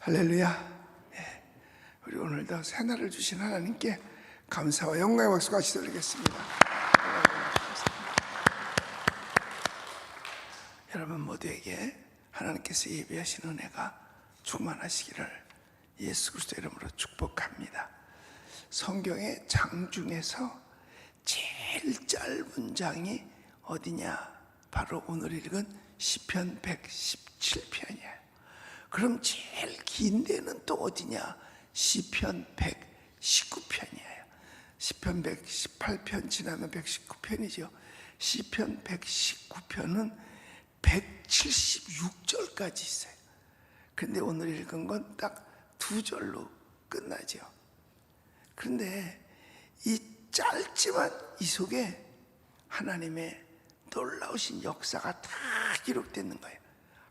할렐루야. 네. 우리 오늘도 새날을 주신 하나님께 감사와 영광의 박수 같이 돌리겠습니다. 여러분 모두에게 하나님께서 예비하신 은혜가 충만하시기를 예수 그리스도 이름으로 축복합니다. 성경의 장 중에서 제일 짧은 장이 어디냐? 바로 오늘 읽은 시편 117편이에요. 그럼 제일 긴 데는 또 어디냐? 시편 119편이에요. 시편 118편 지나면 119편이죠. 시편 119편은 176절까지 있어요. 근데 오늘 읽은 건 딱 두 절로 끝나죠. 그런데 이 짧지만 이 속에 하나님의 놀라우신 역사가 다 기록되는 거예요.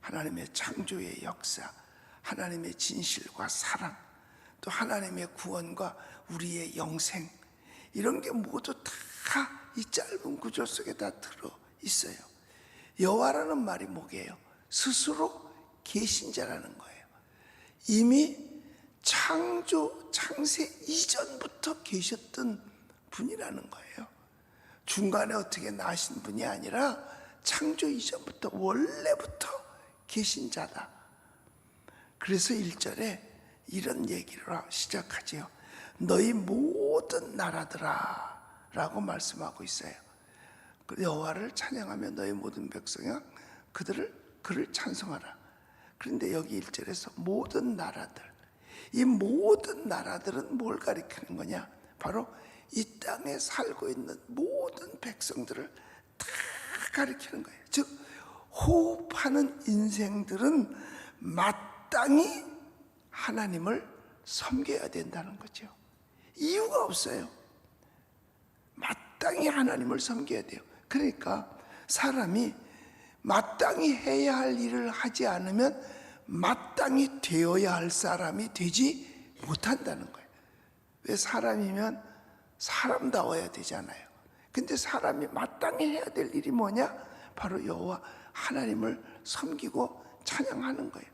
하나님의 창조의 역사, 하나님의 진실과 사랑, 또 하나님의 구원과 우리의 영생, 이런 게 모두 다 이 짧은 구절 속에 다 들어 있어요. 여호와라는 말이 뭐게요? 스스로 계신 자라는 거예요. 이미 창조 창세 이전부터 계셨던 분이라는 거예요. 중간에 어떻게 나신 분이 아니라 창조 이전부터 원래부터 계신 자다. 그래서 1절에 이런 얘기를 시작하지요. 너희 모든 나라들아 라고 말씀하고 있어요. 그 여호와를 찬양하며 너희 모든 백성이야 그들을 그를 찬송하라. 그런데 여기 1절에서 모든 나라들 이 모든 나라들은 뭘 가리키는 거냐? 바로 이 땅에 살고 있는 모든 백성들을 다 가리키는 거예요. 즉 호흡하는 인생들은 마땅히 하나님을 섬겨야 된다는 거죠. 이유가 없어요. 마땅히 하나님을 섬겨야 돼요. 그러니까 사람이 마땅히 해야 할 일을 하지 않으면 마땅히 되어야 할 사람이 되지 못한다는 거예요. 왜 사람이면 사람다워야 되잖아요. 근데 사람이 마땅히 해야 될 일이 뭐냐? 바로 여호와 하나님을 섬기고 찬양하는 거예요.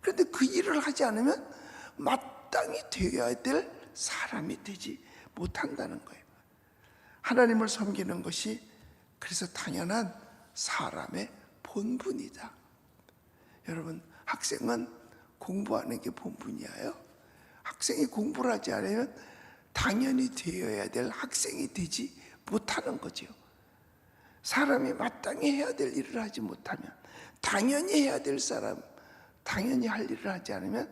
그런데 그 일을 하지 않으면 마땅히 되어야 될 사람이 되지 못한다는 거예요. 하나님을 섬기는 것이 그래서 당연한 사람의 본분이다. 여러분, 학생은 공부하는 게 본분이에요. 학생이 공부를 하지 않으면 당연히 되어야 될 학생이 되지 못하는 거죠. 사람이 마땅히 해야 될 일을 하지 못하면 당연히 해야 될 사람, 당연히 할 일을 하지 않으면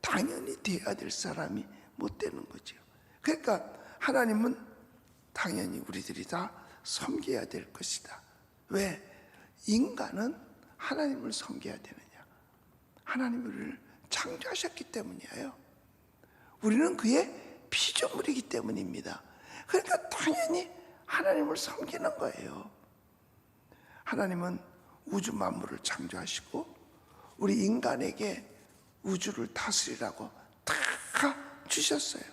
당연히 되어야 될 사람이 못 되는 거죠. 그러니까 하나님은 당연히 우리들이 다 섬겨야 될 것이다. 왜? 인간은 하나님을 섬겨야 되느냐? 하나님 우리를 창조하셨기 때문이에요. 우리는 그의 피조물이기 때문입니다. 그러니까 당연히 하나님을 섬기는 거예요. 하나님은 우주 만물을 창조하시고 우리 인간에게 우주를 다스리라고 다 주셨어요.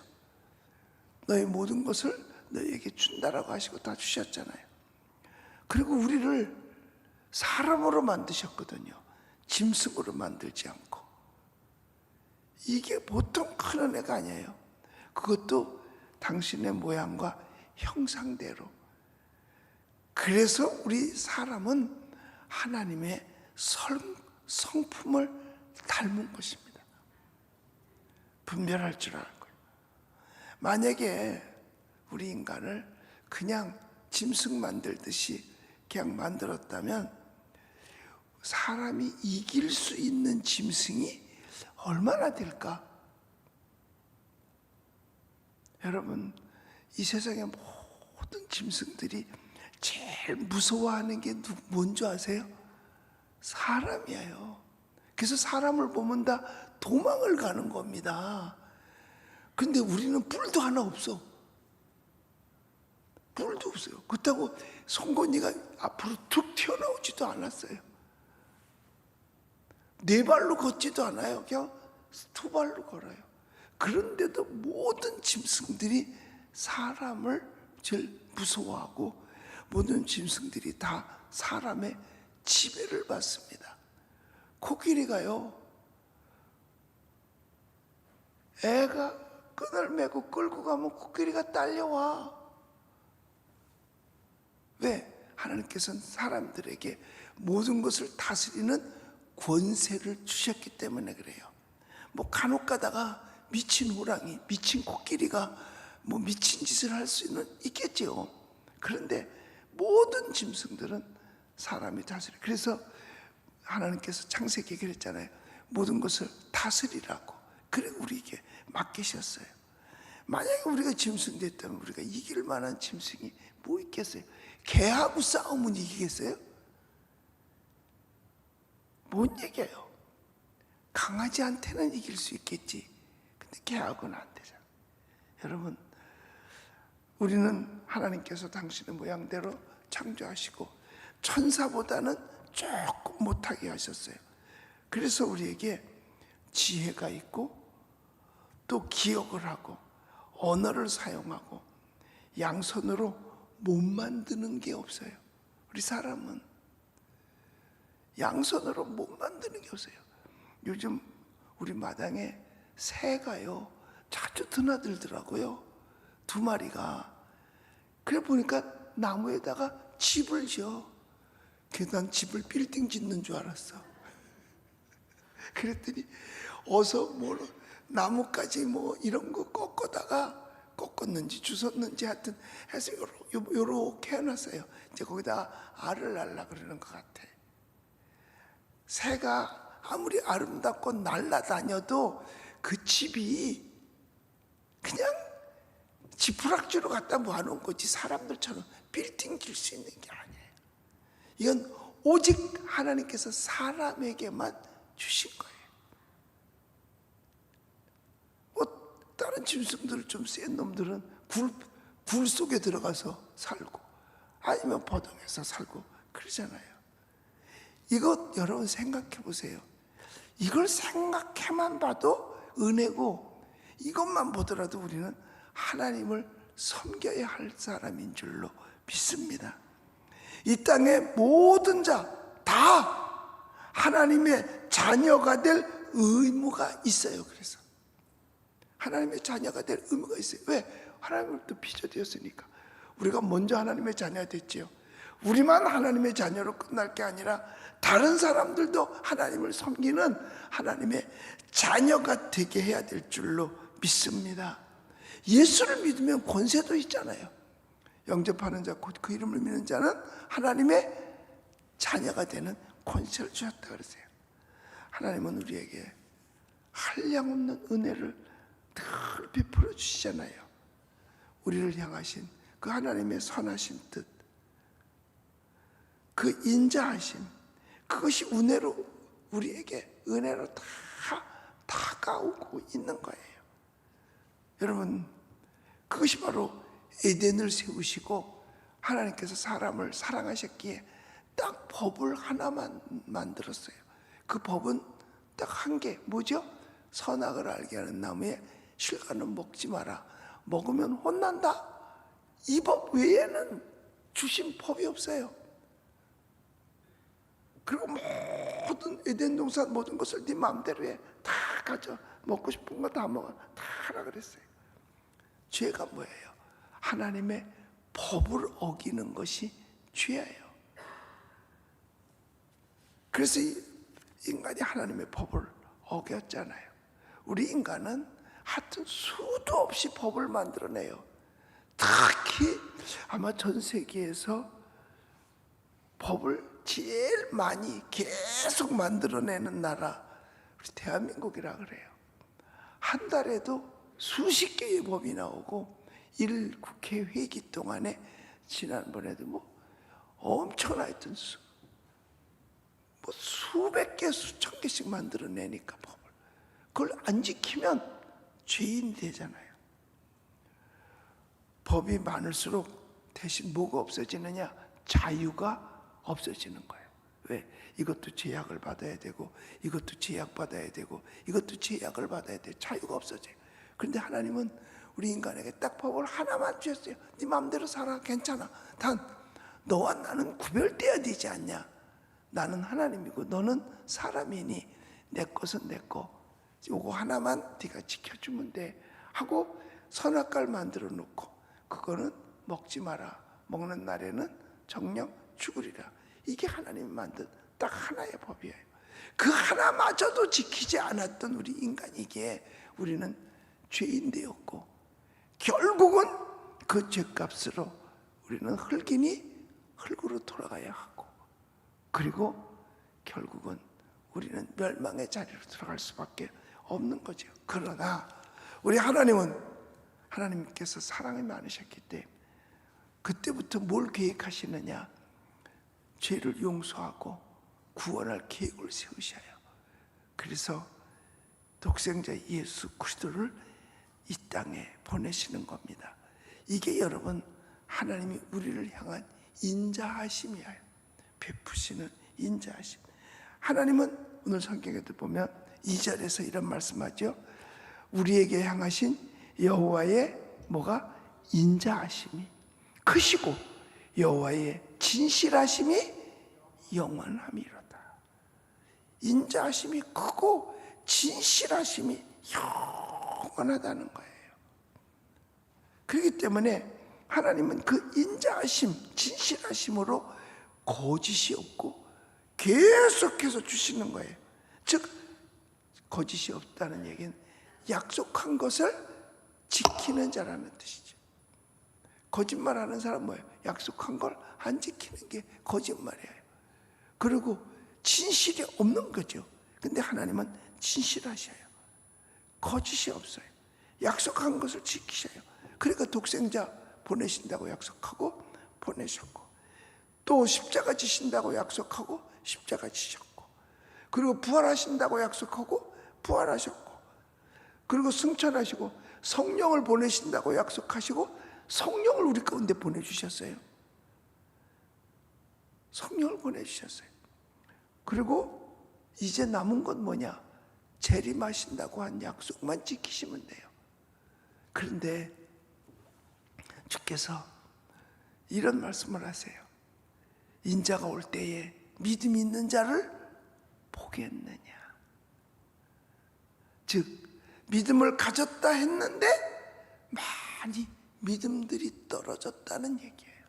너의 모든 것을 너에게 준다라고 하시고 다 주셨잖아요. 그리고 우리를 사람으로 만드셨거든요. 짐승으로 만들지 않고. 이게 보통 큰 은혜가 아니에요. 그것도 당신의 모양과 형상대로. 그래서 우리 사람은 하나님의 성, 성품을 닮은 것입니다. 분별할 줄 아는 거예요. 만약에 우리 인간을 그냥 짐승 만들듯이 그냥 만들었다면 사람이 이길 수 있는 짐승이 얼마나 될까? 여러분, 이 세상의 모든 짐승들이 제일 무서워하는 게 누, 뭔지 아세요? 사람이에요. 그래서 사람을 보면 다 도망을 가는 겁니다. 근데 우리는 뿔도 하나 없어. 뿔도 없어요. 그렇다고 송곳니가 앞으로 툭 튀어나오지도 않았어요. 네 발로 걷지도 않아요. 그냥 두 발로 걸어요. 그런데도 모든 짐승들이 사람을 제일 무서워하고 모든 짐승들이 다 사람의 지배를 받습니다. 코끼리가요. 애가 끈을 메고 끌고 가면 코끼리가 딸려와. 왜? 하나님께서는 사람들에게 모든 것을 다스리는 권세를 주셨기 때문에 그래요. 뭐 간혹 가다가 미친 호랑이, 미친 코끼리가 뭐 미친 짓을 할 수는 있겠지요. 그런데 모든 짐승들은 사람이 다스려. 그래서 하나님께서 창세기에 그랬잖아요. 모든 것을 다스리라고. 그래 우리에게 맡기셨어요. 만약에 우리가 짐승 됐다면 우리가 이길 만한 짐승이 뭐 있겠어요? 개하고 싸우면 이기겠어요? 못 이겨요. 강아지한테는 이길 수 있겠지. 근데 개하고는 안 되잖아. 여러분, 우리는 하나님께서 당신의 모양대로 창조하시고 천사보다는 조금 못하게 하셨어요. 그래서 우리에게 지혜가 있고 또 기억을 하고 언어를 사용하고 양손으로 못 만드는 게 없어요. 우리 사람은 양손으로 못 만드는 게 없어요. 요즘 우리 마당에 새가요 자주 드나들더라고요. 두 마리가. 그래 보니까 나무에다가 집을 지어. 그래서 난 집을 빌딩 짓는 줄 알았어. 그랬더니 어서 뭐 나무까지 뭐 이런 거 꺾어다가 꺾었는지 주웠는지 하여튼 해서 요러- 요렇게 해놨어요. 이제 거기다 알을 날라 그러는 것 같아. 새가 아무리 아름답고 날라다녀도 그 집이 그냥 지푸락지로 갖다 모아놓은 거지 사람들처럼 빌딩 질 수 있는 게 아니에요. 이건 오직 하나님께서 사람에게만 주신 거예요. 뭐 다른 짐승들 좀 센 놈들은 굴, 굴 속에 들어가서 살고 아니면 버덩에서 살고 그러잖아요. 이것 여러분 생각해 보세요. 이걸 생각해만 봐도 은혜고 이것만 보더라도 우리는 하나님을 섬겨야 할 사람인 줄로 믿습니다. 이 땅의 모든 자 다 하나님의 자녀가 될 의무가 있어요. 그래서 하나님의 자녀가 될 의무가 있어요. 왜? 하나님으로부터 빚어되었으니까. 우리가 먼저 하나님의 자녀가 됐지요. 우리만 하나님의 자녀로 끝날 게 아니라 다른 사람들도 하나님을 섬기는 하나님의 자녀가 되게 해야 될 줄로 믿습니다. 예수를 믿으면 권세도 있잖아요. 영접하는 자, 곧 그 이름을 믿는 자는 하나님의 자녀가 되는 권세를 주셨다 그러세요. 하나님은 우리에게 한량 없는 은혜를 늘 베풀어 주시잖아요. 우리를 향하신 그 하나님의 선하신 뜻, 그 인자하심, 그것이 은혜로 우리에게 은혜로 다 다가오고 있는 거예요. 여러분, 그것이 바로 에덴을 세우시고 하나님께서 사람을 사랑하셨기에 딱 법을 하나만 만들었어요. 그 법은 딱 한 개, 뭐죠? 선악을 알게 하는 나무에 실과는 먹지 마라. 먹으면 혼난다. 이 법 외에는 주신 법이 없어요. 그리고 모든 에덴 동산 모든 것을 네 마음대로 해. 다 가져. 먹고 싶은 거 다 먹어. 다 하라 그랬어요. 죄가 뭐예요? 하나님의 법을 어기는 것이 죄예요. 그래서 이 인간이 하나님의 법을 어겼잖아요. 우리 인간은 하여튼 수도 없이 법을 만들어내요. 특히 아마 전 세계에서 법을 제일 많이 계속 만들어내는 나라 우리 대한민국이라 그래요. 한 달에도 수십 개의 법이 나오고 일 국회 회기 동안에 지난번에도 뭐 엄청나 했던 수, 뭐 수백 개, 수천 개씩 만들어내니까 법을 그걸 안 지키면 죄인이 되잖아요. 법이 많을수록 대신 뭐가 없어지느냐? 자유가 없어지는 거예요. 왜? 이것도 제약을 받아야 되고, 이것도 제약 받아야 되고, 이것도 제약을 받아야 돼. 자유가 없어져요. 그런데 하나님은 우리 인간에게 딱 법을 하나만 주셨어요. 네 마음대로 살아. 괜찮아. 단, 너와 나는 구별돼야 되지 않냐? 나는 하나님이고, 너는 사람이니, 내 것은 내 거, 요거 하나만 네가 지켜주면 돼 하고 선악과를 만들어 놓고 그거는 먹지 마라 먹는 날에는 정령 죽으리라 이게 하나님이 만든 딱 하나의 법이에요 그 하나마저도 지키지 않았던 우리 인간이기에 우리는 죄인 되었고 결국은 그 죄값으로 우리는 흙이니 흙으로 돌아가야 하고 그리고 결국은 우리는 멸망의 자리로 들어갈 수밖에 없는 거죠. 그러나 우리 하나님은 하나님께서 사랑이 많으셨기 때문에 그때부터 뭘 계획하시느냐? 죄를 용서하고 구원할 계획을 세우셔요. 그래서 독생자 예수 그리스도를 이 땅에 보내시는 겁니다. 이게 여러분 하나님이 우리를 향한 인자하심이에요. 베푸시는 인자하심. 하나님은 오늘 성경에도 보면 2절에서 이런 말씀하죠. 우리에게 향하신 여호와의 뭐가 인자하심이 크시고 여호와의 진실하심이 영원함이로다. 인자하심이 크고 진실하심이 영 원하다는 거예요. 그렇기 때문에 하나님은 그 인자하심, 진실하심으로 거짓이 없고 계속해서 주시는 거예요. 즉 거짓이 없다는 얘기는 약속한 것을 지키는 자라는 뜻이죠. 거짓말하는 사람 뭐예요? 약속한 걸 안 지키는 게 거짓말이에요. 그리고 진실이 없는 거죠. 근데 하나님은 진실하셔요. 거짓이 없어요. 약속한 것을 지키셔요. 그러니까 독생자 보내신다고 약속하고 보내셨고 또 십자가 지신다고 약속하고 십자가 지셨고 그리고 부활하신다고 약속하고 부활하셨고 그리고 승천하시고 성령을 보내신다고 약속하시고 성령을 우리 가운데 보내주셨어요. 성령을 보내주셨어요. 그리고 이제 남은 건 뭐냐? 재림하신다고 한 약속만 지키시면 돼요. 그런데 주께서 이런 말씀을 하세요. 인자가 올 때에 믿음 있는 자를 보겠느냐. 즉, 믿음을 가졌다 했는데 많이 믿음들이 떨어졌다는 얘기예요.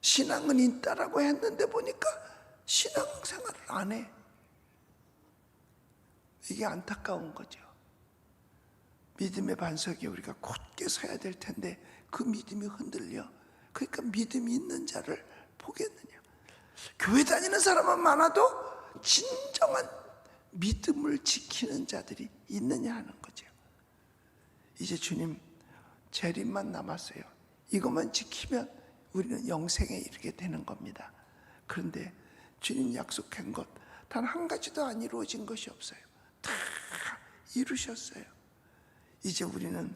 신앙은 있다라고 했는데 보니까 신앙생활을 안 해. 이게 안타까운 거죠. 믿음의 반석에 우리가 곧게 서야 될 텐데 그 믿음이 흔들려. 그러니까 믿음이 있는 자를 보겠느냐. 교회 다니는 사람은 많아도 진정한 믿음을 지키는 자들이 있느냐 하는 거죠. 이제 주님 재림만 남았어요. 이것만 지키면 우리는 영생에 이르게 되는 겁니다. 그런데 주님 약속한 것 단 한 가지도 안 이루어진 것이 없어요. 다 이루셨어요. 이제 우리는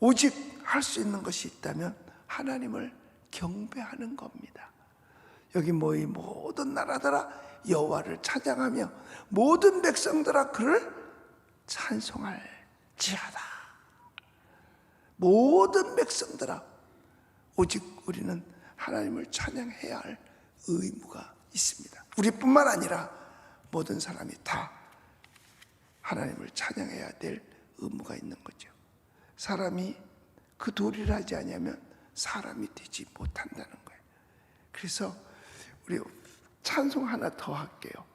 오직 할 수 있는 것이 있다면 하나님을 경배하는 겁니다. 여기 모이 모든 나라들아 여호와를 찬양하며 모든 백성들아 그를 찬송할지어다. 모든 백성들아 오직 우리는 하나님을 찬양해야 할 의무가 있습니다. 우리뿐만 아니라 모든 사람이 다 하나님을 찬양해야 될 의무가 있는 거죠. 사람이 그 도리를 하지 않으면 사람이 되지 못한다는 거예요. 그래서 우리 찬송 하나 더 할게요.